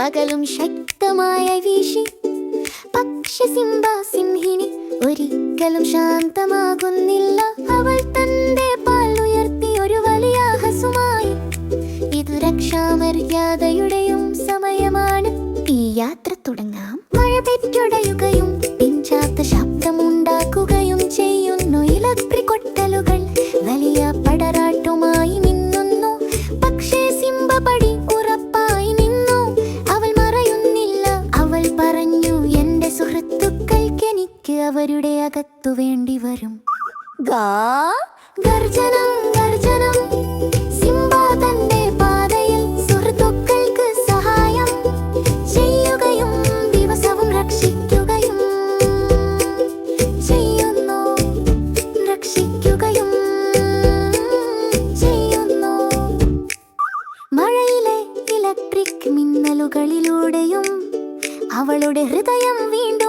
പകലും ശക്തമായ വീശി. പക്ഷി സിംബ സിംഹിനി ഒരിക്കലും ശാന്തമാകുന്നില്ല. അവൾ തന്റെ അവരുടെ അകത്തു വേണ്ടി വരും. ഗാ ഗർജനം ഗർജനം. സഹായം. ചെയ്യുകയും ദിവസവും രക്ഷിക്കുകയും മഴയിലെ ഇലക്ട്രിക് മിന്നലുകളിലൂടെയും അവളുടെ ഹൃദയം വീണ്ടും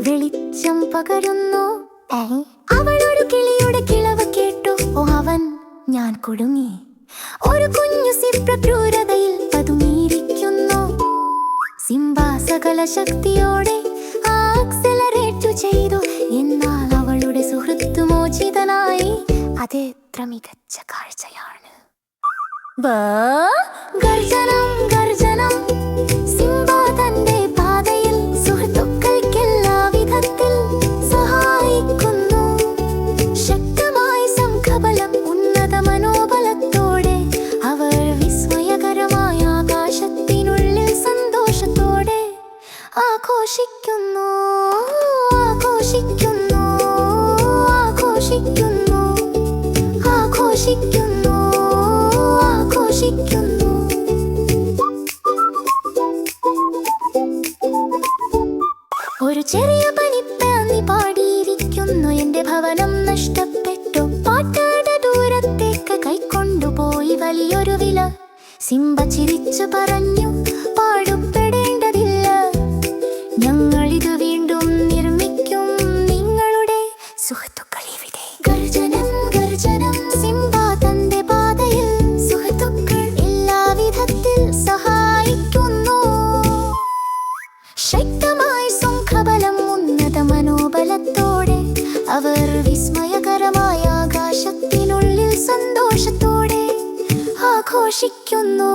വെളിച്ചം പകരുന്നു. അവളൊരു കിളിയുടെ കിളവ് കേട്ടു. ഓ അവൻ ഞാൻ കുടുങ്ങി. ഒരു കുഞ്ഞു സിപ്രക്രൂരതയിൽ ക്രൂരതയിൽ പതുങ്ങിയിരിക്കുന്നു സിംബ ശക്തിയോടെ ചെയ്തു. എന്നാൽ അവളുടെ സുഹൃത്ത് മോചിതനായി. അതെത്ര മികച്ച കാഴ്ചയാണ്. ഗർജനം ഗർജനം. ആഘോഷിക്കുന്നു ആഘോഷിക്കുന്നു ആഘോഷിക്കുന്നു ആഘോഷിക്കുന്നു ആഘോഷിക്കുന്നു. ഒരു ചെറിയ പനിപ്പാന്നി പാടിയിരിക്കുന്നു. എന്റെ ഭവനം നഷ്ടപ്പെട്ടു. പാട്ടാട ദൂരത്തേക്ക് കൈക്കൊണ്ടുപോയി വലിയൊരു വില. സിംബ ചിരിച്ചു പറഞ്ഞു പാടുപെടേണ്ടതില്ല സന്തോഷത്തോടെ ആഘോഷിക്കുന്നു.